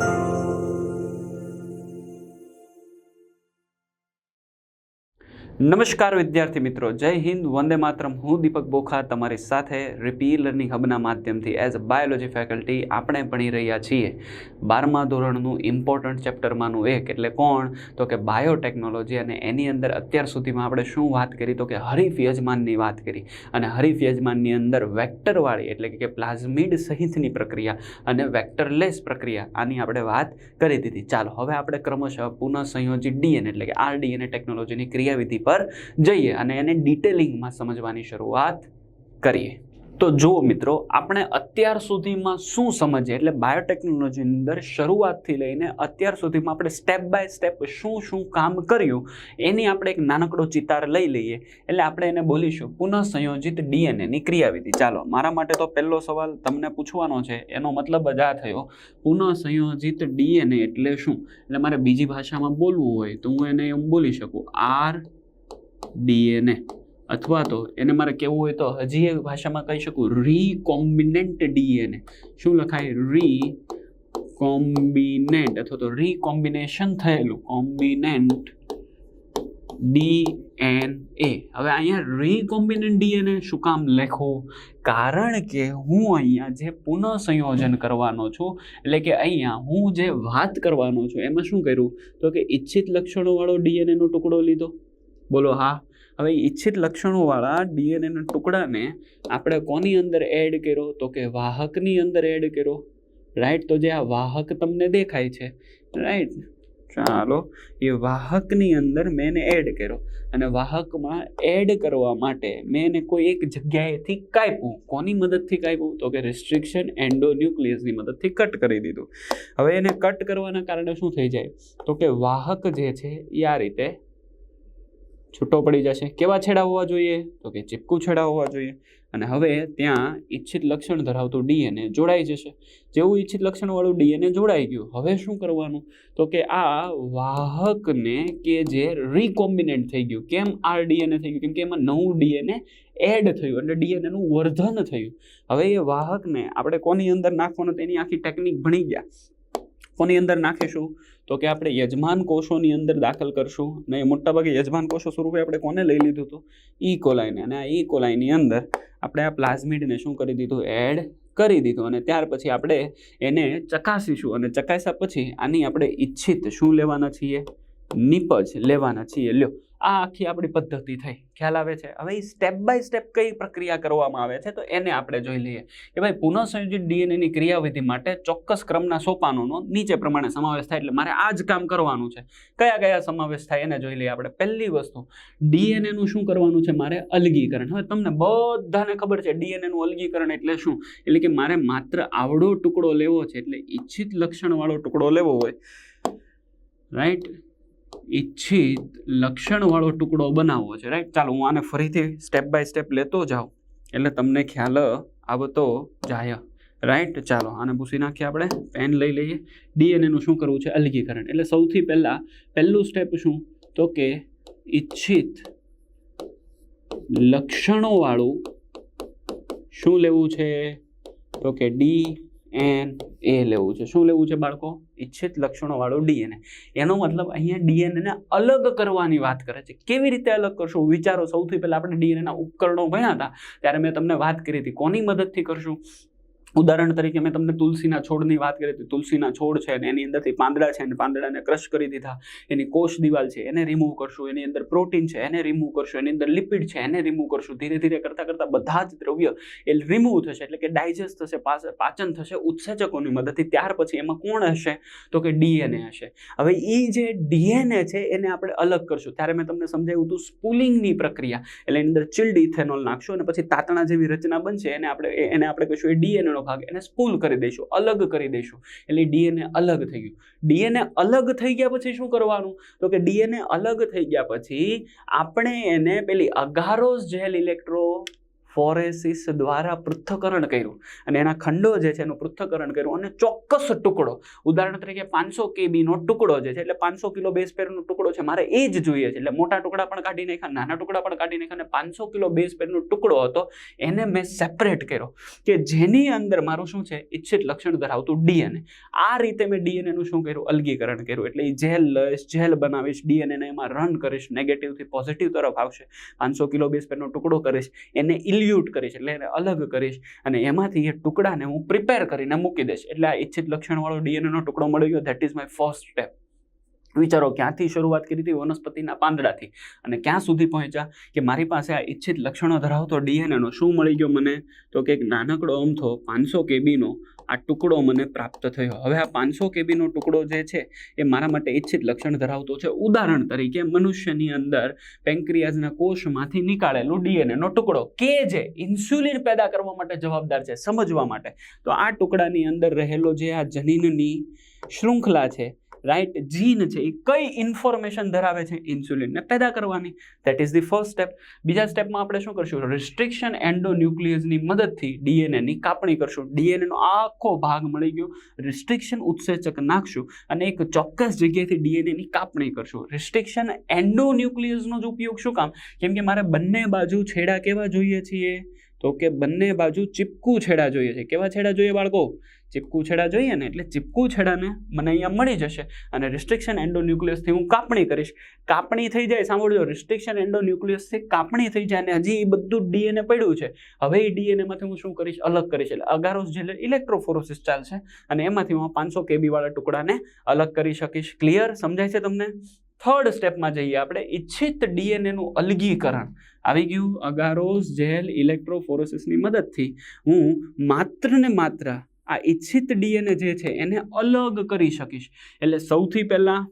Thank you. નમસ્કાર વિદ્યાર્થી મિત્રો, જય હિન્દ, વંદે માતરમ. હું દીપક બોખા તમારી સાથે રિપી લર્નિંગ હબના માધ્યમથી એઝ અ બાયોલોજી ફેકલ્ટી આપણે ભણી રહ્યા છીએ. બારમા ધોરણનું ઇમ્પોર્ટન્ટ ચેપ્ટરમાંનું એક એટલે કોણ? તો કે બાયોટેકનોલોજી અને એની અંદર અત્યાર સુધીમાં આપણે શું વાત કરી? તો કે હરીફ યજમાનની વાત કરી. અને હરીફ યજમાનની અંદર વેક્ટરવાળી એટલે કે પ્લાઝમિડ સહિતની પ્રક્રિયા અને વેક્ટરલેસ પ્રક્રિયા આની આપણે વાત કરી દીધી. ચાલો, હવે આપણે ક્રમશઃ પુનઃ સંયોજિત ડીએન એટલે કે આરડીએનએ ટેકનોલોજીની ક્રિયાવિધિ પર જઈએ અને એને ડિટેલિંગમાં સમજવાની શરૂઆત કરીએ. તો જુઓ મિત્રો, આપણે અત્યાર સુધીમાં શું સમજીએ? એટલે બાયોટેકનોલોજીની અંદર શરૂઆતથી લઈને અત્યાર સુધીમાં આપણે સ્ટેપ બાય સ્ટેપ શું શું કામ કર્યું, એની આપણે એક નાનકડો ચિતાર લઈ લઈએ. એટલે આપણે એને બોલીશું પુનઃ સંયોજિત ડીએનએની ક્રિયાવિધિ. ચાલો, મારા માટે તો પહેલો સવાલ તમને પૂછવાનો છે. એનો મતલબ જ આ થયો પુનઃ સંયોજિત ડીએનએ એટલે શું? એટલે મારે બીજી ભાષામાં બોલવું હોય તો હું એને એમ બોલી શકું. R DNA. અથવા તો એને મારે કહેવું હોય તો હજી એક ભાષામાં કહી શકું રીકોમ્બિનેન્ટ ડીએનએ. શું લખાય? રી કોમ્બિનેન્ટ અથવા તો રીકોમ્બિનેશન થયેલું. કોમ્બિનેન્ટ ડીએનએ. હવે અહીંયા રીકોમ્બિનેન્ટ ડીએનએ શું કામ લખો? કારણ કે હું અહીંયા જે પુનઃ સંયોજન કરવાનો છું, એટલે કે અહીંયા હું જે વાત કરવાનો છું, એમાં શું કર્યું? તો કે ઈચ્છિત લક્ષણોવાળો ડીએનએનો ટુકડો લીધો. બોલો હા. હવે ઈચ્છિત લક્ષણોવાળા ડીએનએના ટુકડાને આપણે કોની અંદર એડ કર્યો? તો કે વાહકની અંદર એડ કર્યો. રાઈટ તો જે આ વાહક તમને દેખાય છે. રાઈટ ચાલો. એ વાહકની અંદર મેં એને એડ કર્યો. અને વાહકમાં એડ કરવા માટે મેં એને કોઈ એક જગ્યાએથી કાપ્યું. કોની મદદથી કાપ્યું? તો કે રિસ્ટ્રિક્શન એન્ડોન્યુક્લિયસની મદદથી કટ કરી દીધું. હવે એને કટ કરવાના કારણે શું થઈ જાય? તો કે વાહક જે છે, એ આ રીતે છૂટો પડી જશે. કેવા છેડા હોવા જોઈએ? તો કે ચીપકું છેડા હોવા જોઈએ. અને હવે ત્યાં ઈચ્છિત લક્ષણ ધરાવતું ડીએનએ જોડાઈ જશે. જેવું ઈચ્છિત લક્ષણવાળું ડીએનએ જોડાઈ ગયું. હવે શું કરવાનું? તો કે આ વાહકને કે જે રીકોમ્બિનેન્ટ થઈ ગયું. કેમ આર ડીએનએ થઈ ગયું? કેમ કે એમાં નવું ડીએનએ એડ થયું એટલે ડીએનએનું વર્ધન થયું. હવે એ વાહકને આપણે કોની અંદર નાખવાનું? તેની આખી ટેકનિક ભણી ગયા. કોની અંદર નાખીશું? તો કે આપણે યજમાન કોષોની અંદર દાખલ કરશું. અને એ મોટાભાગે યજમાન કોષો સ્વરૂપે આપણે કોને લઈ લીધું હતું? ઈ કોલાઈને અને આ ઈ કોલાઈની અંદર આપણે આ પ્લાઝમિડને શું કરી દીધું? એડ કરી દીધું. અને ત્યાર પછી આપણે એને ચકાસીશું. અને ચકાસ્યા પછી આની આપણે ઈચ્છિત શું લેવાના છીએ? નિપજ લેવાના છીએ. લ્યો, આ આખી આપણી પદ્ધતિ થઈ. ખ્યાલ આવે છે? હવે એ સ્ટેપ બાય સ્ટેપ કઈ પ્રક્રિયા કરવામાં આવે છે તો એને આપણે જોઈ લઈએ. કે ભાઈ, પુનઃસંયોજિત ડીએનએની ક્રિયાવિધિ માટે ચોક્કસ ક્રમના સોપાનોનો નીચે પ્રમાણે સમાવેશ થાય એટલે મારે આ જ કામ કરવાનું છે. કયા કયા સમાવેશ થાય એને જોઈ લઈએ આપણે. પહેલી વસ્તુ ડીએનએનું શું કરવાનું છે? મારે અલગીકરણ. હવે તમને બધાને ખબર છે ડીએનએનું અલગીકરણ એટલે શું? એટલે કે મારે માત્ર આવડો ટુકડો લેવો છે એટલે ઈચ્છિત લક્ષણવાળો ટુકડો લેવો હોય. રાઈટ ઈચ્છિત લક્ષણવાળો ટુકડો બનાવવો છે રાઈટ ચાલો હું આને ફરીથી સ્ટેપ બાય સ્ટેપ લેતો જાઉં, એટલે તમને ખ્યાલ આવતો જાય. રાઈટ ચાલો આને પૂછી નાખીએ આપણે પેન લઈ લઈએ. ડીએનએનું શું કરવું છે? અલગીકરણ. એટલે સૌથી પહેલાં, પહેલું સ્ટેપ શું? તો કે ઈચ્છિત લક્ષણોવાળું શું લેવું છે? તો કે ડી એન, એ લેવું છે. શું લેવું છે બાળકો? ઈચ્છિત લક્ષણોવાળું ડીએનએ. એનો મતલબ અહીંયા ડીએનએને અલગ કરવાની વાત કરે છે. કેવી રીતે અલગ કરશું? વિચારો. સૌથી પહેલાં આપણે ડીએનએના ઉપકરણો ભણ્યા હતા. ત્યારે મેં તમને વાત કરી હતી. કોની મદદથી કરશું? ઉદાહરણ તરીકે મેં તમને તુલસીના છોડની વાત કરી હતી. તુલસીના છોડ છે અને એની અંદરથી પાંદડા છે અને પાંદડાને ક્રશ કરી દીધા. એની કોષ દિવાલ છે એને રિમૂવ કરશું. એની અંદર પ્રોટીન છે એને રિમૂવ કરશું. એની અંદર લિપિડ છે એને રિમૂવ કરશું. ધીરે ધીરે કરતાં કરતાં બધા જ દ્રવ્ય એ રિમૂવ થશે. એટલે કે ડાયજેસ્ટ થશે પાચન થશે ઉત્સેચકોની મદદથી. ત્યાર પછી એમાં કોણ હશે? તો કે ડીએનએ હશે. હવે એ જે ડીએનએ છે એને આપણે અલગ કરશું. ત્યારે મેં તમને સમજાવ્યું હતું સ્પુલિંગની પ્રક્રિયા. એટલે એની અંદર ચિલ્ડ ઇથેનોલ નાખશું અને પછી તાતણા જેવી રચના બનશે. એને આપણે એને આપણે કહીશું એ ડીએનએનો ભાગ એને સ્પૂલ કરી દઈશું, અલગ કરી દઈશું. એટલે ડીએનએ અલગ થઈ ગયું. ડીએનએ અલગ થઈ ગયા પછી શું કરવાનું? તો કે ડીએનએ અલગ થઈ ગયા પછી આપણે એને પેલી અગારોસ જેલ ઇલેક્ટ્રો ફોરેસિસ દ્વારા પૃથ્થકરણ કર્યું. અને એના ખંડો જે છે એનું પૃથ્થકરણ કર્યું અને ચોક્કસ ટુકડો. ઉદાહરણ તરીકે પાંચસો કેબીનો ટુકડો જે છે, એટલે પાંચસો કિલો બેઝ પેરનો ટુકડો છે, મારે એ જ જોઈએ છે. એટલે મોટા ટુકડા પણ કાઢી નાખ્યા, નાના ટુકડા પણ કાઢી નાખ્યા, અને પાંચસો કિલો બેઝ પેરનો ટુકડો હતો, એને મેં સેપરેટ કર્યો. કે જેની અંદર મારું શું છે, ઈચ્છિત લક્ષણ ધરાવતું ડીએનએ. આ રીતે મેં ડીએનએનું શું કર્યું, અલગીકરણ કર્યું. એટલે એ જેલ લઈશ, જેલ બનાવીશ ડીએનએને એમાં રન કરીશ નેગેટિવથી પોઝિટિવ તરફ આવશે. પાંચસો કિલો બેઝ પેરનો ટુકડો કરીશ. એને ઇલ્યુટ કરીશ એટલે એને અલગ કરીશ અને એમાંથી એ ટુકડાને હું પ્રિપેર કરીને મૂકી દઈશ. એટલે આ ઈચ્છિત લક્ષણવાળો ડીએનએનો ટુકડો મળી ગયો. That is my first step વિચારો ક્યાંથી શરૂઆત કરી હતી? વનસ્પતિના પાંદડાથી. અને ક્યાં સુધી પહોંચ્યા? કે મારી પાસે આ ઈચ્છિત લક્ષણો ધરાવતો ડીએનએનો શું મળી ગયો મને? તો કે એક નાનકડો અમથો પાંચસો કેબીનો આ ટુકડો મને પ્રાપ્ત થયો. હવે આ પાંચસો કેબીનો ટુકડો જે છે, એ મારા માટે ઈચ્છિત લક્ષણ ધરાવતો છે. ઉદાહરણ તરીકે, મનુષ્યની અંદર પેન્ક્રિયાઝના કોષમાંથી નીકાળેલું ડીએનએનો ટુકડો કે જે ઇન્સ્યુલિન પેદા કરવા માટે જવાબદાર છે, સમજવા માટે. તો આ ટુકડાની અંદર રહેલો જે આ જનીનની શૃંખલા છે રાઈટ જીન છે એ કઈ ઇન્ફોર્મેશન ધરાવે છે? ઇન્સ્યુલિનને પેદા કરવાની. That is the first step બીજા સ્ટેપમાં આપણે શું કરશું? રિસ્ટ્રિક્શન એન્ડોન્યુક્લિયસની મદદથી ડીએનએની કાપણી કરશું. ડીએનએનો આખો ભાગ મળી ગયો. રિસ્ટ્રિક્શન ઉત્સેચક નાખશું અને એક ચોક્કસ જગ્યાએથી ડીએનએની કાપણી કરશું. રિસ્ટ્રિક્શન એન્ડોન્યુક્લિયસનો જ ઉપયોગ શું કામ? કેમ કે મારે બંને બાજુ છેડા કેવા જોઈએ છીએ? તો કે બંને બાજુ ચીપકું છેડા જોઈએ છે. કેવા છેડા જોઈએ બાળકો? ચીપકું છેડા જોઈએ ને એટલે ચીપકું છેડાને મને અહીંયા મળી જશે અને રિસ્ટ્રિક્શન એન્ડોન્યુક્લિયસથી હું કાપણી કરીશ. કાપણી થઈ જાય, સાંભળજો રિસ્ટ્રિક્શન એન્ડોન્યુક્લિયસથી કાપણી થઈ જાય અને હજી એ બધું ડીએનએ પડ્યું છે. હવે એ ડીએનએમાંથી હું શું કરીશ? અલગ કરીશ. એટલે અગારોસ જે ઇલેક્ટ્રોફોરોસિસ ચાલશે અને એમાંથી હું પાંચસો કેબીવાળા ટુકડાને અલગ કરી શકીશ. ક્લિયર સમજાય છે તમને? થર્ડ સ્ટેપમાં જઈએ આપણે. ઈચ્છિત ડીએનએનું અલગીકરણ. આવી ગયું અગારોસ જેલ ઇલેક્ટ્રોફોરોસિસની મદદથી હું માત્ર ને માત્ર આ ઈચ્છિત ડીએનએ જે છે એને અલગ કરી શકીશ. એટલે સૌથી પહેલાં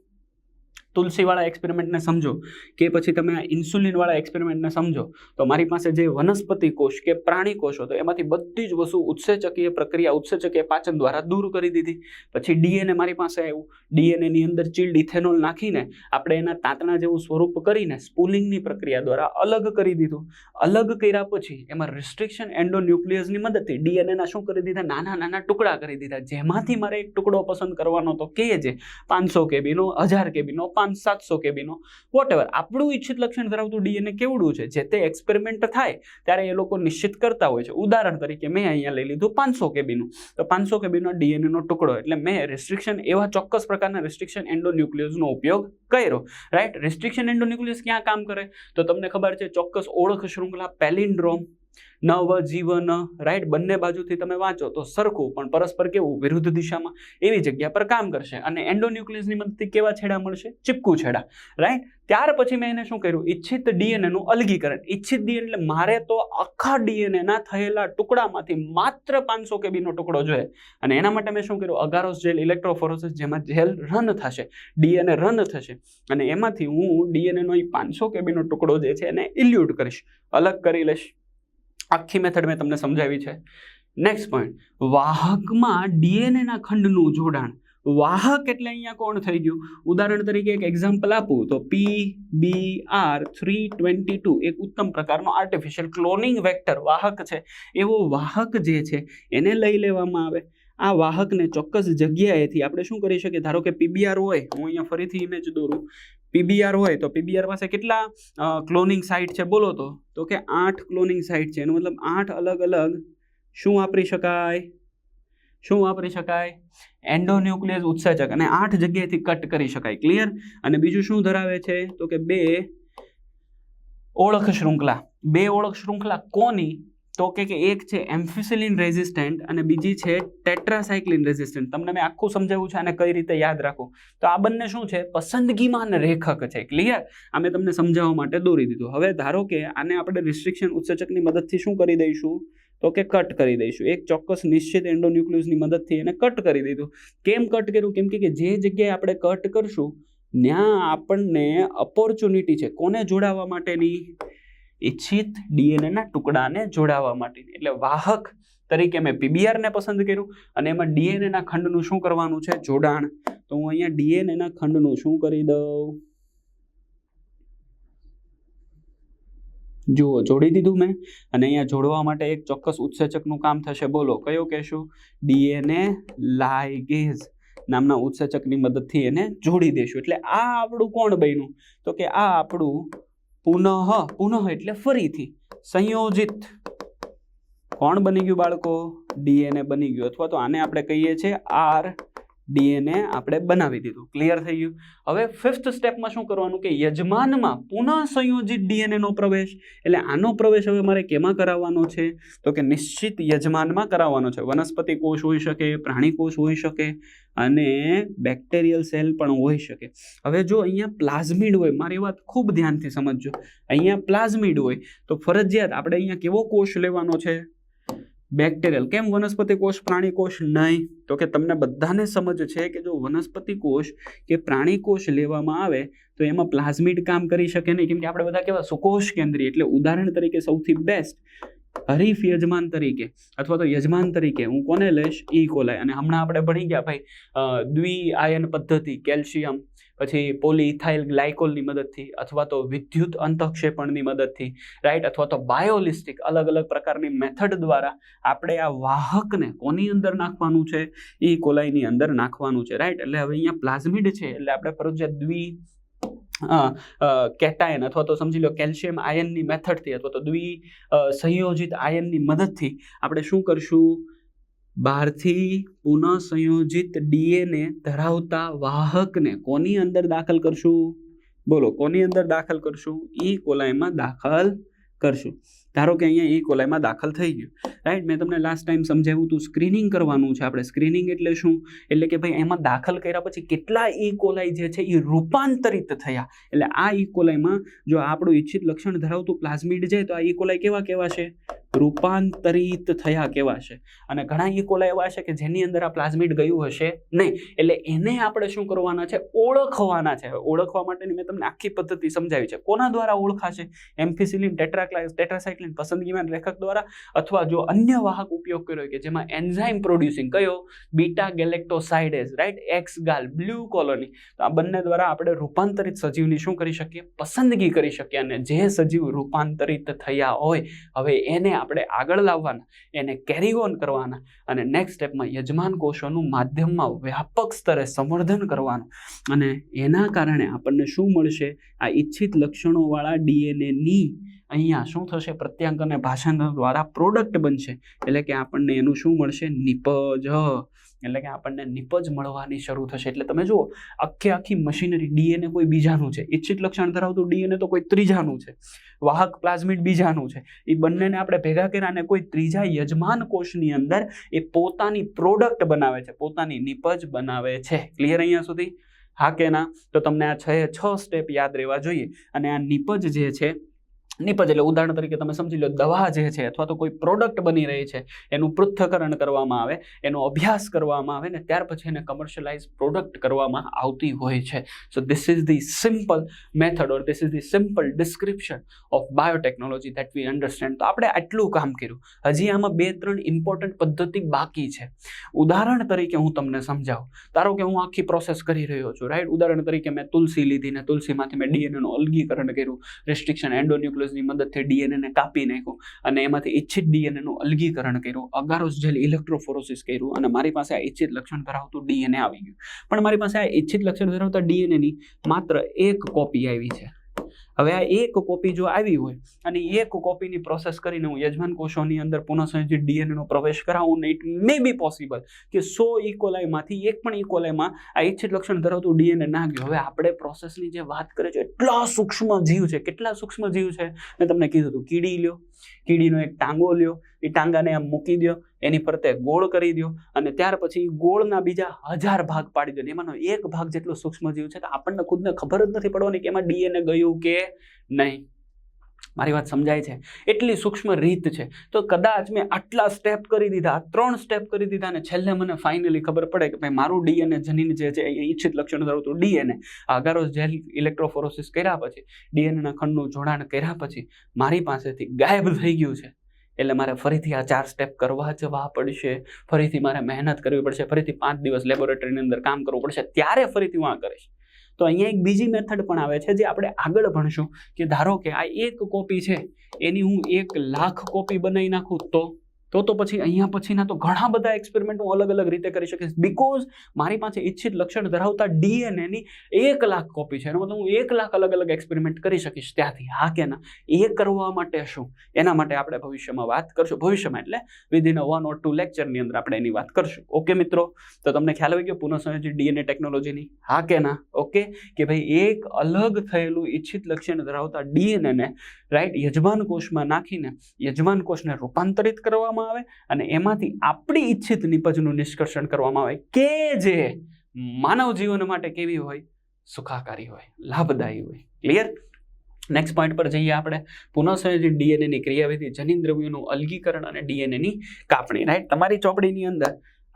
તુલસીવાળા એક્સપેરિમેન્ટને સમજો કે પછી તમે આ ઇન્સ્યુલિનવાળા એક્સપેરિમેન્ટને સમજો, તો મારી પાસે જે વનસ્પતિ કોષ કે પ્રાણી કોષો, તો એમાંથી બધી જ વસ્તુ ઉત્સેચકીય પ્રક્રિયા, ઉત્સેચકીય પાચન દ્વારા દૂર કરી દીધી. પછી ડીએનએ મારી પાસે આવ્યું. ડીએનએની અંદર ચીલ્ડ ઇથેનોલ નાખીને આપણે એના તાંતણા જેવું સ્વરૂપ કરીને સ્પુલિંગની પ્રક્રિયા દ્વારા અલગ કરી દીધું. અલગ કર્યા પછી એમાં રિસ્ટ્રિક્શન એન્ડોન્યુક્લિયસની મદદથી ડીએનએના શું કરી દીધા? નાના નાના ટુકડા કરી દીધા. જેમાંથી મારે એક ટુકડો પસંદ કરવાનો તો કે જે પાંચસો કેબીનો, હજાર કેબીનો પાંચ સાતસો કેબીનો. વોટ એવર આપણું ઈચ્છિત લક્ષણ ધરાવતું ડીએનએ કેવડું છે? જે તે એક્સપેરિમેન્ટ થાય, ત્યારે એ લોકો નિશ્ચિત કરતા હોય છે. ઉદાહરણ તરીકે, મેં અહીંયા લઈ લીધું પાંચસો કેબીનું. તો પાંચસો કેબીનો ડીએનએનો ટુકડો. એટલે મેં રિસ્ટ્રિક્શન એવા ચોક્કસ પ્રકારના રિસ્ટ્રિક્શન એન્ડોન્યુક્લિયસનો ઉપયોગ કર્યો. રાઈટ રિસ્ટ્રિક્શન એન્ડોન્યુક્લિયસ ક્યાં કામ કરે? તો તમને ખબર છે, ચોક્કસ ઓળખ શૃંખલા પેલિન્ડ્રોમ નવ જીવન રાઈટ બંને બાજુથી તમે વાંચો તો સરખું, પણ પરસ્પર કેવું? વિરુદ્ધ દિશામાં. એવી જગ્યા પર કામ કરશે. અને એન્ડોન્યુક્લિયસની મદદથી કેવા છેડા મળશે? ચીપકું છેડા. રાઈટ ત્યાર પછી મેં એને શું કર્યું? ઈચ્છિત ડીએનએનું અલગીકરણ. ઈચ્છિત ડીએનએ એટલે મારે તો આખા ડીએનએના થયેલા ટુકડામાંથી માત્ર પાંચસો કેબીનો ટુકડો જોઈએ. અને એના માટે મેં શું કર્યું? અગારોસ જેલ, ઇલેક્ટ્રોફોરોસિસ, જેમાં જેલ રન થશે. ડીએનએ રન થશે. અને એમાંથી હું ડીએનએનો એ પાંચસો કેબીનો ટુકડો જે છે એને ઇલ્યુટ કરીશ. અલગ કરી લઈશ. આખી મેથડ મેં તમને સમજાવી છે. નેક્સ્ટ પોઈન્ટ વાહકમાં ડીએનએના ખંડનું જોડાણ. વાહક એટલે અહીંયા કોણ થઈ ગયું? ઉદાહરણ તરીકે એક એક્ઝામ્પલ આપું તો P B R three twenty two એક ઉત્તમ પ્રકારનો આર્ટિફિશિયલ ક્લોનિંગ વેક્ટર વાહક છે. એવો વાહક જે છે, એને લઈ લેવામાં આવે. આ વાહકને ચોક્કસ જગ્યાએથી આપણે શું કરી શકીએ? ધારો કે પીબીઆર હોય, હું અહીંયા ફરીથી ઇમેજ દોરું. પીબીઆર હોય તો પીબીઆર પાસે કેટલા ક્લોનિંગ સાઇટ છે બોલો તો? તો કે આઠ ક્લોનિંગ સાઇટ છે. એનો મતલબ આઠ અલગ અલગ શું વાપરી શકાય? શું વાપરી શકાય? એન્ડોન્યુક્લિયસ ઉત્સર્જક અને આઠ જગ્યાએથી કટ કરી શકાય. ક્લિયર અને બીજું શું ધરાવે છે? તો કે બે ઓળખ શૃંખલા. બે ઓળખ શૃંખલા કોની? તો કે એક છે એમ્ફિસિલિન રેઝિસ્ટન્ટ અને બીજી છે ટેટ્રાસાયક્લિન રેઝિસ્ટન્ટ. તમને મેં આખું સમજાવ્યું છે અને કઈ રીતે યાદ રાખો. તો આ બંને શું છે? પસંદગીમાં રેખક છે. ક્લિયર આ મેં તમને સમજાવવા માટે દોરી દીધું. હવે ધારો કે આને આપણે રિસ્ટ્રિક્શન ઉત્સેચકની મદદથી શું કરી દઈશું? તો કે કટ કરી દઈશું. એક ચોક્કસ નિશ્ચિત એન્ડોન્યુક્લિયસની મદદથી એને કટ કરી દીધું. કેમ કટ કર્યું? કેમ કે જે જગ્યાએ આપણે કટ કરશું, ત્યાં આપણને ઓપોર્ચ્યુનિટી છે. કોને જોડાવા માટેની? ઈચ્છિત ડીએનએના ટુકડાને જોડાવા માટેની. એટલે વાહક તરીકે મેં પીબીઆરને પસંદ કર્યું અને એમાં ડીએનએના ખંડનું શું કરવાનું છે? જોડાણ. તો હું અહીંયા ડીએનએના ખંડનું શું કરી દઉં? જુઓ, જોડી દીધું મેં. અને અહીંયા જોડવા માટે એક ચોક્કસ ઉત્સેચકનું કામ થશે. બોલો, કયો કહેશું? ડીએનએ લાઇગેઝ નામના ઉત્સેચકની મદદથી એને જોડી દેશું. એટલે આ આપણું કોણ બન્યું? તો કે આ આપણું પુનઃ પુનઃ એટલે ફરીથી સંયોજિત. કોણ બની ગયું બાળકો? ડીએનએ બની ગયું અથવા તો આને આપણે કહીએ છીએ આર ડીએનએ આપણે બનાવી દીધું. ક્લિયર થઈ ગયું? હવે ફિફ્થ સ્ટેપમાં શું કરવાનું કે યજમાનમાં પુનઃ સંયોજિત ડીએનએનો પ્રવેશ. એટલે આનો પ્રવેશ હવે મારે કેમાં કરાવવાનો છે? તો કે નિશ્ચિત યજમાનમાં કરાવવાનો છે. વનસ્પતિ કોષ હોઈ શકે, પ્રાણી કોષ હોઈ શકે અને બેક્ટેરિયલ સેલ પણ હોઈ શકે. હવે જો અહીંયા પ્લાઝમિડ હોય, મારી વાત ખૂબ ધ્યાનથી સમજજો. અહીંયા પ્લાઝમિડ હોય, તો ફરજિયાત આપણે અહીંયા કેવો કોષ લેવાનો છે? બેક્ટેરિયલ કેમ વનસ્પતિ કોષ પ્રાણી કોષ નહીં? તો કે તમને બધાને સમજ છે કે જો વનસ્પતિ કોષ કે પ્રાણી કોષ લેવામાં આવે, તો એમાં પ્લાઝમિડ કામ કરી શકે નહીં. કેમ કે આપણે બધા કેવા સુકોષ કેન્દ્રીય એટલે ઉદાહરણ તરીકે સૌથી બેસ્ટ હરીફ યજમાન તરીકે અથવા તો યજમાન તરીકે હું કોને લઈશ? ઈ કોલાય અને હમણાં આપણે ભણી ગયા, ભાઈ દ્વિ આયન પદ્ધતિ, કેલ્શિયમ પછી પોલીઇથાઇલ ગ્લાયકોલની મદદથી અથવા તો વિદ્યુત અંતક્ષેપણની મદદથી રાઈટ અથવા તો બાયોલિસ્ટિક અલગ અલગ પ્રકારની મેથડ દ્વારા આપણે આ વાહકને કોની અંદર નાખવાનું છે? એ કોલાઈની અંદર નાખવાનું છે રાઈટ એટલે હવે અહીંયા પ્લાઝમિડ છે, એટલે આપણે ફરજિયાત દ્વિ કેટાયન અથવા તો સમજી લો કેલ્શિયમ આયનની મેથડથી અથવા તો દ્વિ સંયોજિત આયનની મદદથી આપણે શું કરશું? બહારથી પુનઃ સંયોજિત ડીએનએ ધરાવતા વાહકને કોની અંદર દાખલ કરશું? બોલો, કોની અંદર દાખલ કરશું? ઈ કોલાયમાં દાખલ કરશું. ધારો કે અહીંયા ઈ કોલાઈમાં દાખલ થઈ ગયું રાઈટ મેં તમને લાસ્ટ ટાઈમ સમજાવ્યું હતું સ્ક્રીનિંગ કરવાનું છે આપણે. સ્ક્રીનિંગ એટલે શું? એટલે કે ભાઈ એમાં દાખલ કર્યા પછી કેટલા ઈ કોલાઈ જે છે એ રૂપાંતરિત થયા. એટલે આ ઈ કોલાઈમાં જો આપણું ઈચ્છિત લક્ષણ ધરાવતું પ્લાઝમિડ જાય તો આ ઈ કોલાઈ કેવા કેવા છે? રૂપાંતરિત થયા કેવા છે? અને ઘણા ઈ કોલાઈ એવા છે કે જેની અંદર આ પ્લાઝમિડ ગયું હશે નહીં. એટલે એને આપણે શું કરવાના છે? ઓળખવાના છે. ઓળખવા માટેની મેં તમને આખી પદ્ધતિ સમજાવી છે. કોના દ્વારા ઓળખાશે? એમ્ફિસિલિન, ટેટ્રાક્લાઇસ ટેટ્રાસાઇક્લિન પસંદગીમાં લેખક દ્વારા અથવા જો અન્ય વાહક ઉપયોગ કર્યો કે જેમાં એન્ઝાઇમ પ્રોડ્યુસિંગ કયો? Beta galactosidase right X gal, blue colony. તો આ બંને દ્વારા આપણે રૂપાંતરિત સજીવની શું કરી શકીએ? પસંદગી કરી શકીએ અને જે સજીવ રૂપાંતરિત થયા હોય, હવે એને આપણે આગળ લાવવાના, એને કેરી ઓન કરવાના અને નેક્સ્ટ સ્ટેપમાં યજમાન કોષોનું માધ્યમમાં વ્યાપક સ્તરે સંવર્ધન કરવાનું. અને એના કારણે આપણને શું મળશે? આ ઈચ્છિત લક્ષણોવાળા ડીએનએની અહીંયા શું થશે? પ્રત્યાંક અને ભાષાંતર દ્વારા પ્રોડક્ટ બનશે. એટલે કે આપણને એનું શું મળશે? નિપજ એટલે કે આપણને નિપજ મળવાની શરૂ થશે. એટલે તમે જુઓ, આખી આખી મશીનરી, ડીએનએ કોઈ બીજાનું છે. ઈચ્છિત લક્ષણ ધરાવતું ડીએનએ તો કોઈ ત્રીજાનું છે. વાહક પ્લાઝમિડ બીજાનું છે. એ બંનેને આપણે ભેગા કર્યા અને કોઈ ત્રીજા યજમાન કોષની અંદર એ પોતાની પ્રોડક્ટ બનાવે છે. પોતાની નિપજ બનાવે છે. ક્લિયર અહીંયા સુધી? હા કે ના? તો તમને આ છ છ સ્ટેપ યાદ રહેવા જોઈએ. અને આ નિપજ જે છે નિપજ એટલે ઉદાહરણ તરીકે તમે સમજી લો, દવા જે છે અથવા તો કોઈ પ્રોડક્ટ બની રહી છે, એનું પૃથ્થકરણ કરવામાં આવે, એનો અભ્યાસ કરવામાં આવે ને ત્યાર પછી એને કમર્શિયલાઇઝ પ્રોડક્ટ કરવામાં આવતી હોય છે. So this is the simple method or this is the simple description of biotechnology that we understand તો આપણે આટલું કામ કર્યું. હજી આમાં બે ત્રણ ઇમ્પોર્ટન્ટ પદ્ધતિ બાકી છે. ઉદાહરણ તરીકે હું તમને સમજાવું. ધારો કે હું આખી પ્રોસેસ કરી રહ્યો છું રાઈટ ઉદાહરણ તરીકે મેં તુલસી લીધી ને તુલસીમાંથી મેં ડીએનએનું અલગીકરણ કર્યું રિસ્ટ્રિક્શન એન્ડોન્યુક્લિયસની મદદથી ડીએનએને કાપી નાખ્યું અને એમાંથી ઇચ્છિત ડીએનએનું અલગીકરણ કર્યું. અગારોસ જેલ ઇલેક્ટ્રોફોરોસિસ કર્યું અને મારી પાસે આ ઇચ્છિત લક્ષણ ધરાવતું ડીએનએ આવી ગયું. પણ મારી પાસે આ ઇચ્છિત લક્ષણ ધરાવતા ડીએનએની માત્ર એક કોપી આવી છે. હવે આ એક કોપી જો આવી હોય અને એક કોપીની પ્રોસેસ કરીને હું યજમાન કોષોની અંદર પુનઃસંયોજિત ડીએનએનો પ્રવેશ કરાવું ને ઇટ મે બી પોસિબલ કે સો ઇકોલાઈમાંથી એક પણ ઇકોલાઈમાં આ ઈચ્છિત લક્ષણ ધરાવતું ડીએનએ ના ગયું. હવે આપણે પ્રોસેસની જે વાત કરીએ છીએ એટલા સૂક્ષ્મ જીવ છે, કેટલા સૂક્ષ્મ જીવ છે? મેં તમને કીધું હતું, કીડી લ્યો, કીડીનો એક ટાંગો લ્યો, એ ટાંગાને આમ મૂકી દો એની ફરતે ગોળ કરી દો અને ત્યાર પછી ગોળના બીજા હજાર ભાગ પાડી દો એમાંનો એક ભાગ જેટલો સૂક્ષ્મજીવ છે તો આપણને ખુદને ખબર જ નથી પડવાની કે એમાં ડીએનએ ગયું કે નહીં. મારી વાત સમજાય છે? એટલી સૂક્ષ્મ રીત છે. તો કદાચ મેં આટલા સ્ટેપ કરી દીધા ત્રણ સ્ટેપ કરી દીધા અને છેલ્લે મને ફાઇનલી ખબર પડે કે ભાઈ મારું ડીએનએ જનીન જે છે એ ઈચ્છિત લક્ષણ ધરાવતું ડીએનએ. આગારો જેલ ઇલેક્ટ્રોફોરોસિસ કર્યા પછી, ડીએનએના ખંડનું જોડાણ કર્યા પછી મારી પાસેથી ગાયબ થઈ ગયું છે. એટલે મારે ફરીથી આ ચાર સ્ટેપ કરવા જવા પડશે. ફરીથી મારે મહેનત કરવી પડશે. ફરીથી પાંચ દિવસ લેબોરેટરીની અંદર કામ કરવું પડશે. ત્યારે ફરીથી હું આ કરીશ. તો અહીંયા એક બીજી મેથડ પણ આવે છે જે આપણે આગળ ભણશું કે ધારો કે આ એક કોપી છે, એની હું એક લાખ કોપી બનાવી નાખું તો? તો તો પછી અહીંયા પછીના તો ઘણા બધા એક્સપેરિમેન્ટ હું અલગ અલગ રીતે કરી શકીશ. બીકોઝ મારી પાસે ઈચ્છિત લક્ષણ ધરાવતા ડીએનએની એક લાખ કોપી છે. એનો મતલબ હું એક લાખ અલગ અલગ એક્સપેરિમેન્ટ કરી શકીશ ત્યાંથી. હા કે ના? એ કરવા માટે શું? એના માટે આપણે ભવિષ્યમાં વાત કરશું. ભવિષ્યમાં એટલે વિધિન વન ઓર ટુ લેક્ચરની અંદર આપણે એની વાત કરશું. ઓકે મિત્રો? તો તમને ખ્યાલ આવી ગયો પુનઃસંયોજિત ડીએનએ ટેકનોલોજીની હા કે ના? ઓકે કે ભાઈ એક અલગ થયેલું ઈચ્છિત લક્ષણ ધરાવતા ડીએનએને રાઈટ યજમાન કોષમાં નાખીને, યજમાન કોષને રૂપાંતરિત કરવામાં આવે અને એમાંથી આપણી ઈચ્છિત નિપજનું નિષ્કર્ષણ કરવામાં આવે કે જે માનવ જીવન માટે કેવી હોય, સુખાકારી હોય, લાભદાયી હોય. ક્લિયર નેક્સ્ટ પોઈન્ટ પર જઈએ આપણે. પુનઃસંયોજિત ડીએનએની ક્રિયાવિધિ જનીન દ્રવ્યોનું અલગીકરણ અને ડીએનએની કાપણી. રાઈટ તમારી ચોપડીની અંદર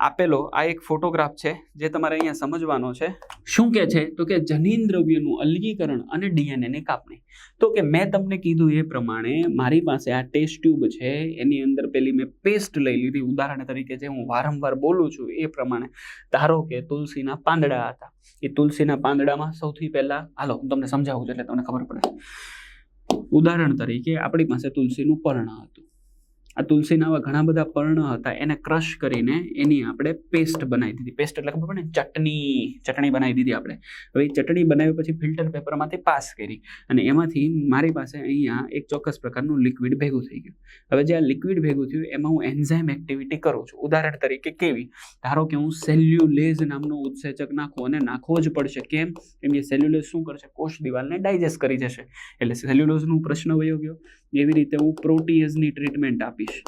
આપેલો આ એક ફોટોગ્રાફ છે જે તમારે અહીંયા સમજવાનો છે. શું કે છે? તો કે જનીન દ્રવ્યનું અલગીકરણ અને ડીએનએની કાપણી. તો કે મેં તમને કીધું એ પ્રમાણે મારી પાસે આ ટેસ્ટ ટ્યુબ છે. એની અંદર પેલી મેં પેસ્ટ લઈ લીધી. ઉદાહરણ તરીકે જે હું વારંવાર બોલું છું એ પ્રમાણે. ધારો કે તુલસીના પાંદડા હતા. એ તુલસીના પાંદડામાં સૌથી પહેલા હાલો, હું તમને સમજાવું છું એટલે તમને ખબર પડે. ઉદાહરણ તરીકે આપણી પાસે તુલસીનું પર્ણ હતું. આ તુલસીના ઘણા બધા પર્ણ હતા, એને ક્રશ કરીને એની આપણે પેસ્ટ બનાવી દીધી. પેસ્ટ એટલે ખબર ને? ચટણી ચટણી બનાવી દીધી આપણે. હવે એ ચટણી બનાવી પછી ફિલ્ટર પેપરમાંથી પાસ કરી. અને એમાંથી મારી પાસે અહીંયા એક ચોક્કસ પ્રકારનું લિક્વિડ ભેગું થઈ ગયું. હવે જે આ લિક્વિડ ભેગું થયું, એમાં હું એન્ઝાઇમ એક્ટિવિટી કરું છું. ઉદાહરણ તરીકે કેવી? ધારો કે હું સેલ્યુલેઝ નામનો ઉત્સેચક નાખું અને નાખવો જ પડશે. કેમ? કેમ કે સેલ્યુલેઝ શું કરશે? કોષ દિવાલને ડાયજેસ્ટ કરી જશે. એટલે સેલ્યુલોઝનું પ્રશ્ન વયો ગયો. એવી રીતે હું પ્રોટીએઝની ટ્રીટમેન્ટ આપીશ.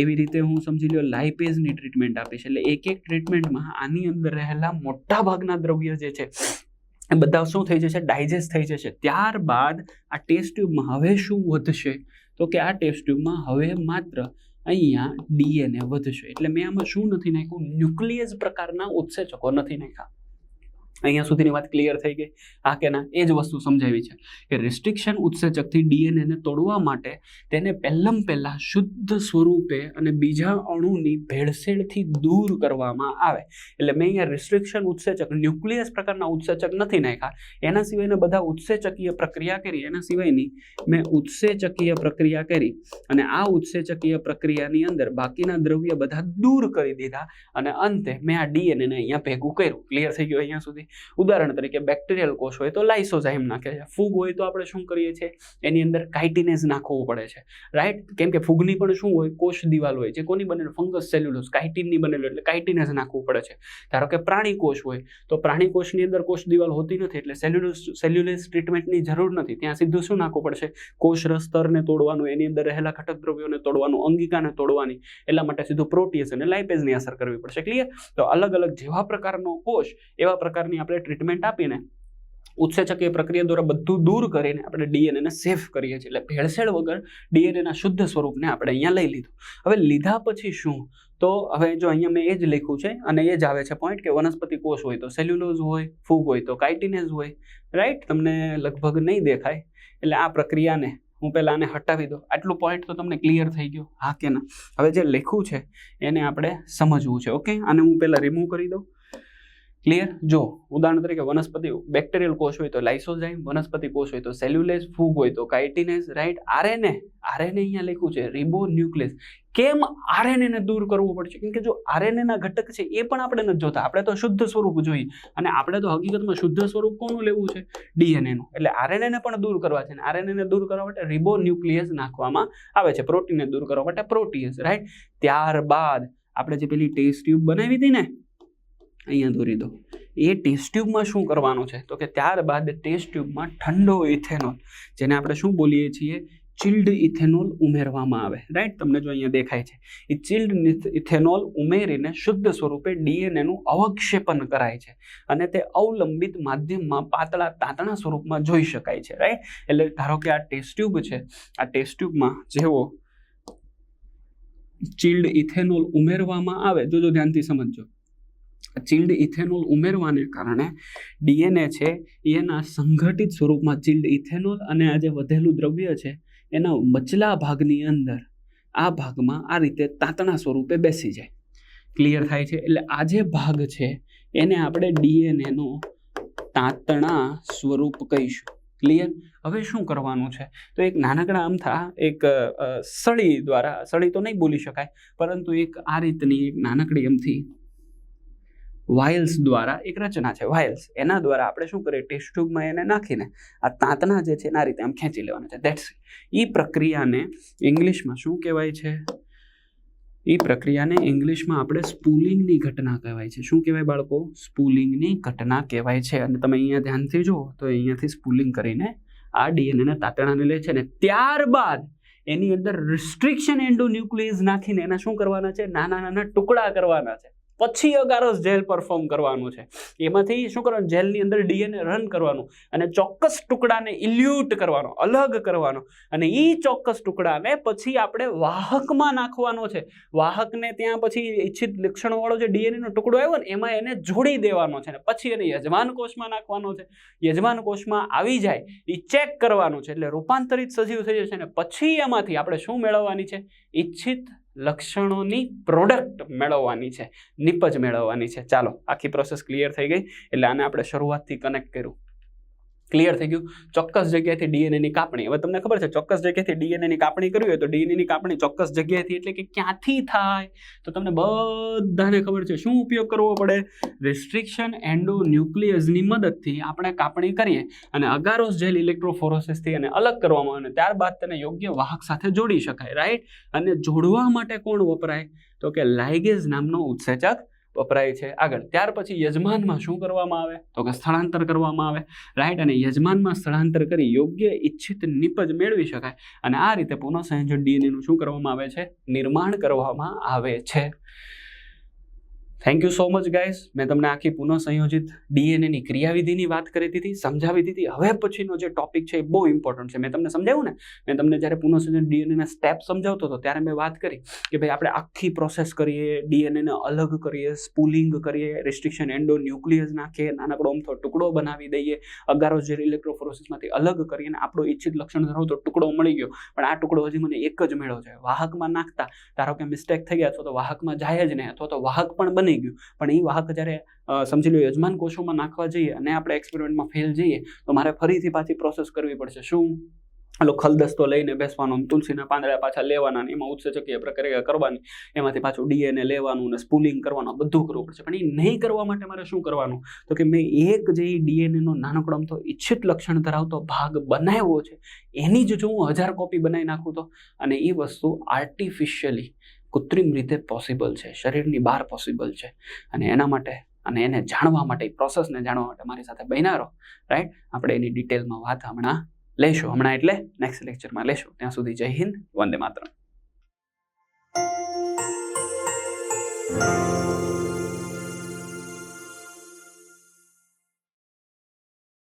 એવી રીતે હું સમજી લો લાઇપેઝની ટ્રીટમેન્ટ આપીશ. એટલે એક એક ટ્રીટમેન્ટમાં આની અંદર રહેલા મોટા ભાગના દ્રવ્ય જે છે, એ બધા શું થઈ જશે? ડાયજેસ્ટ થઈ જશે. ત્યારબાદ આ ટેસ્ટ ટ્યુબમાં હવે શું વધશે? તો કે આ ટેસ્ટ ટ્યુબમાં હવે માત્ર અહીંયા ડીએનએ વધશે. એટલે મેં આમાં શું નથી નાખ્યું? ન્યુક્લિયસ પ્રકારના ઉત્સેચકો નથી નાખ્યા. અહીંયા સુધીની વાત ક્લિયર થઈ ગઈ. હા કે ના? એ જ વસ્તુ સમજાવી છે કે રિસ્ટ્રિક્શન ઉત્સેચકથી ડીએનએને તોડવા માટે તેને પહેલમ પહેલાં શુદ્ધ સ્વરૂપે અને બીજા અણુની ભેળસેળથી દૂર કરવામાં આવે. એટલે મેં અહીંયા રિસ્ટ્રિક્શન ઉત્સેચક ન્યુક્લિયસ પ્રકારના ઉત્સેચક નથી નાખ્યા. એના સિવાયના બધા ઉત્સેચકીય પ્રક્રિયા કરી, એના સિવાયની મેં ઉત્સેચકીય પ્રક્રિયા કરી અને આ ઉત્સેચકીય પ્રક્રિયાની અંદર બાકીના દ્રવ્ય બધા દૂર કરી દીધા અને અંતે મેં આ ડીએનએને અહીંયા ભેગું કર્યું. ક્લિયર થઈ ગયું અહીંયા સુધી? ઉદાહરણ તરીકે બેક્ટેરિયલ કોષ હોય તો લાઇસોઝાઇમ નાખે છે. ફૂગ હોય તો આપણે શું કરીએ છીએ? એની અંદર કાઇટિનેઝ નાખવું પડે છે. રાઈટ કેમ કે ફૂગની પણ શું હોય? કોષ દિવાલ હોય છે. કોની બનેલું? ફંગસ સેલ્યુલોસ કાઇટિનની બનેલું એટલે કાઇટિનેઝ નાખવું પડે છે. ધારો કે પ્રાણી કોષ હોય, તો પ્રાણી કોષની અંદર કોષ દિવાલ હોતી નથી એટલે સેલ્યુલોસ સેલ્યુલેસ ટ્રીટમેન્ટની જરૂર નથી. ત્યાં સીધું શું નાખવું પડશે? કોષ સ્તરને તોડવાનું, એની અંદર રહેલા ઘટક દ્રવ્યોને તોડવાનું, અંગિકાને તોડવાની. એટલા માટે સીધું પ્રોટીએસ અને લાઇપેઝની અસર કરવી પડશે. ક્લિયર તો અલગ અલગ જેવા પ્રકારનો કોષ એવા પ્રકારની આપણે ટ્રીટમેન્ટ આપીને ઉત્સેચક એ પ્રક્રિયા દ્વારા બધું દૂર કરીને આપણે ડીએનએને સેફ કરીએ છીએ. એટલે ભેળસેળ વગર ડીએનએના શુદ્ધ સ્વરૂપને આપણે અહીંયા લઈ લીધું. હવે લીધા પછી શું? તો હવે જો અહીંયા મેં એ જ લખ્યું છે અને એ જ આવે છે પોઈન્ટ કે વનસ્પતિ કોષ હોય તો સેલ્યુલોઝ હોય, ફૂગ હોય તો કાઇટિનેઝ હોય. રાઈટ તમને લગભગ નહીં દેખાય. એટલે આ પ્રક્રિયાને હું પહેલાં આને હટાવી દઉં. આટલું પોઈન્ટ તો તમને ક્લિયર થઈ ગયો. હા કે ના? હવે જે લખ્યું છે એને આપણે સમજવું છે. ઓકે આને હું પહેલાં રિમૂવ કરી દઉં. ક્લિયર જો, ઉદાહરણ તરીકે વનસ્પતિ બેક્ટેરિયલ કોષ હોય તો લાઇસોઝાઇમ વનસ્પતિ કોષ હોય તો સેલ્યુલેસ ફૂગ હોય તો કાઇટિનેસ રાઈટ આરએનએ આરએનએ અહીંયા લખ્યું છે રિબો ન્યુક્લિયસ કેમ આરએનએને દૂર કરવું પડશે? કેમ કે જો આરએનએના ઘટક છે, એ પણ આપણે નથી જોતા. આપણે તો શુદ્ધ સ્વરૂપ જોઈએ. અને આપણે તો હકીકતમાં શુદ્ધ સ્વરૂપ કોનું લેવું છે? ડીએનએનું એટલે આરએનએને પણ દૂર કરવા છે. અને આરએનએ ને દૂર કરવા માટે રિબો ન્યુક્લિયસ નાખવામાં આવે છે. પ્રોટીનને દૂર કરવા માટે પ્રોટીયસ રાઈટ ત્યારબાદ આપણે જે પેલી ટેસ્ટ ટ્યુબ બનાવી હતી ને અહીંયા દોરી દો એ ટેસ્ટ ટ્યુબમાં શું કરવાનું છે? તો કે ત્યારબાદ ટેસ્ટ ટ્યુબમાં ઠંડો ઇથેનોલ જેને આપણે શું બોલીએ છીએ? ચિલ્ડ ઇથેનોલ ઉમેરવામાં આવે. રાઈટ તમને જો અહીંયા દેખાય છે. એ ચિલ્ડ ઇથેનોલ ઉમેરીને શુદ્ધ સ્વરૂપે ડીએનએનું અવક્ષેપન કરાય છે. અને તે અવલંબિત માધ્યમમાં પાતળા તાંતણા સ્વરૂપમાં જોઈ શકાય છે. રાઈટ એટલે ધારો કે આ ટેસ્ટ ટ્યુબ છે. આ ટેસ્ટ ટ્યુબમાં જેવો ચિલ્ડ ઇથેનોલ ઉમેરવામાં આવે, જોજો ધ્યાનથી સમજજો. ચિલ્ડ ઇથેનોલ ઉમેરવાને કારણે ડીએનએ છે એના સંગઠિત સ્વરૂપમાં ચિલ્ડ ઇથેનોલ અને આ જે વધેલું દ્રવ્ય છે, એના મચલા ભાગની અંદર આ ભાગમાં આ રીતે તાંતણા સ્વરૂપે બેસી જાય. ક્લિયર થાય છે? એટલે આ જે ભાગ છે, એને આપણે ડીએનએનો તાંતણા સ્વરૂપ કહીશું. ક્લિયર હવે શું કરવાનું છે? તો એક નાનકડા અમથા એક સળી દ્વારા, સળી તો નહીં બોલી શકાય, પરંતુ એક આ રીતની એક નાનકડી એમથી વાયલ્સ દ્વારા એક રચના છે, વાયલ્સ. એના દ્વારા આપણે શું કરીએ? ટેસ્ટ ટ્યુબમાં એને નાખીને આ તાંતણા જે છે એના રીતે આમ ખેંચી લેવાના છે. દેટ્સ એ પ્રક્રિયાને ઇંગ્લિશમાં શું કહેવાય છે? એ પ્રક્રિયાને ઇંગ્લિશમાં આપણે સ્પૂલિંગની ઘટના કહેવાય છે. શું કહેવાય બાળકો? સ્પૂલિંગની ઘટના કહેવાય છે. અને તમે અહીંયા ધ્યાનથી જુઓ તો અહીંયાથી સ્પૂલિંગ કરીને આ ડીએનએના તાંતણાને લે છે ને ત્યારબાદ એની અંદર રિસ્ટ્રિક્શન એન્ડો ન્યુક્લિયસ નાખીને એના શું કરવાના છે? નાના નાના ટુકડા કરવાના છે. પછી અગારસ જેલ પરફોર્મ કરવાનું છે. એમાંથી શું કરવાનું? જેલની અંદર ડીએનએ રન કરવાનું અને ચોક્કસ ટુકડાને ઇલ્યુટ કરવાનો, અલગ કરવાનો. અને એ ચોક્કસ ટુકડાને પછી આપણે વાહકમાં નાખવાનો છે. વાહકને ત્યાં પછી ઈચ્છિત લક્ષણોવાળો જે ડીએનએનો ટુકડો આવ્યો ને, એમાં એને જોડી દેવાનો છે ને પછી એને યજમાન કોષમાં નાખવાનો છે. યજમાન કોષમાં આવી જાય એ ચેક કરવાનું છે. એટલે રૂપાંતરિત સજીવ થઈ જશે ને પછી એમાંથી આપણે શું મેળવવાની છે? ઈચ્છિત લક્ષણોની પ્રોડક્ટ મેળવવાની છે, નિપજ મેળવવાની છે. ચાલો, આખી પ્રોસેસ ક્લિયર થઈ ગઈ, એટલે આને આપણે શરૂઆતથી કનેક્ટ કર્યું. ક્લિયર થઈ ગયું. ચોક્કસ જગ્યાએથી ડીએનએની કાપણી. હવે તમને ખબર છે, ચોક્કસ જગ્યાએથી ડીએનએની કાપણી કરવી હોય તો ડીએનએની કાપણી ચોક્કસ જગ્યાએથી એટલે કે ક્યાંથી થાય? તો તમને બધાને ખબર છે શું ઉપયોગ કરવો પડે? રિસ્ટ્રિક્શન એન્ડો ન્યુક્લિયસની મદદથી આપણે કાપણી કરીએ અને અગારોસ જેલ ઇલેક્ટ્રોફોરોસિસથી એને અલગ કરવામાં આવે અને ત્યારબાદ તેને યોગ્ય વાહક સાથે જોડી શકાય રાઈટ અને જોડવા માટે કોણ વપરાય? તો કે લાઇગેઝ નામનો ઉત્સેચક વપરાય છે. આગળ, ત્યાર પછી યજમાનમાં શું કરવામાં આવે? તો કે સ્થળાંતર કરવામાં આવે. રાઈટ અને યજમાનમાં સ્થળાંતર કરી યોગ્ય ઈચ્છિત નિપજ મેળવી શકાય. અને આ રીતે પુનઃસંયોજન ડીએનએનું શું કરવામાં આવે છે? નિર્માણ કરવામાં આવે છે. Thank you so much guys મેં તમને આખી પુનઃ સંયોજિત ડીએનએની ક્રિયાવિધિની વાત કરી દીધી, સમજાવી દીધી. હવે પછીનો જે ટોપિક છે એ બહુ ઇમ્પોર્ટન્ટ છે. મેં તમને સમજાવ્યું ને? મેં તમને જ્યારે પુનઃ સંયોજન ડીએનએના સ્ટેપ સમજાવતો હતો, ત્યારે મેં વાત કરી કે ભાઈ, આપણે આખી પ્રોસેસ કરીએ ડીએનએને અલગ કરીએ સ્પુલિંગ કરીએ રિસ્ટ્રિક્શન એન્ડો ન્યુક્લિયસ નાખીએ, નાનકડો અમથો ટુકડો બનાવી દઈએ, અગારો જે ઇલેક્ટ્રોફોરોસિસમાંથી અલગ કરીએ અને આપણો ઈચ્છિત લક્ષણ ધરાવતો ટુકડો મળી ગયો. પણ આ ટુકડો હજી મને એક જ મેળો છે. વાહકમાં નાખતા, ધારો કે મિસ્ટેક થઈ ગયા અથવા તો વાહકમાં જાય જ નહીં અથવા તો વાહક પણ બની ગયું. પણ એ વાહક જ્યારે સમજી લો યજમાન કોષોમાં નાખવા જઈએ અને આપણે એક્સપેરિમેન્ટમાં ફેલ જઈએ, તો મારે ફરીથી પાછી પ્રોસેસ કરવી પડશે. શું? ઓલો ખલદસ્તો લઈને બેસવાનો, તુલસીના પાંદડા પાછા લેવાના એમાં ઉત્સેચકીય પ્રક્રિયા કરવાની, એમાંથી પાછું ડીએનએ લેવાનું ને સ્પુલિંગ કરવાનું બધું કરવું પડશે. પણ એ નહીં કરવા માટે મારે શું કરવાનું? તો કે મેં એક જે ડીએનએનો નાનકડો તો ઈચ્છિત લક્ષણ ધરાવતો ભાગ બનાવ્યો છે, એની જ જો હું હજાર કોપી બનાવી નાખું તો? અને એ વસ્તુ આર્ટિફિશિયલી કૃત્રિમ રીતે પોસિબલ છે. શરીરની બહાર પોસિબલ છે. અને એના માટે અને એને જાણવા માટે પ્રોસેસને જાણવા માટે મારી સાથે રહો. રાઈટ આપણે એની ડિટેલમાં વાત હમણાં લેશું. હમણાં એટલે નેક્સ્ટ લેક્ચરમાં લેશું. ત્યાં સુધી જય હિન્દ. વંદે માતરમ.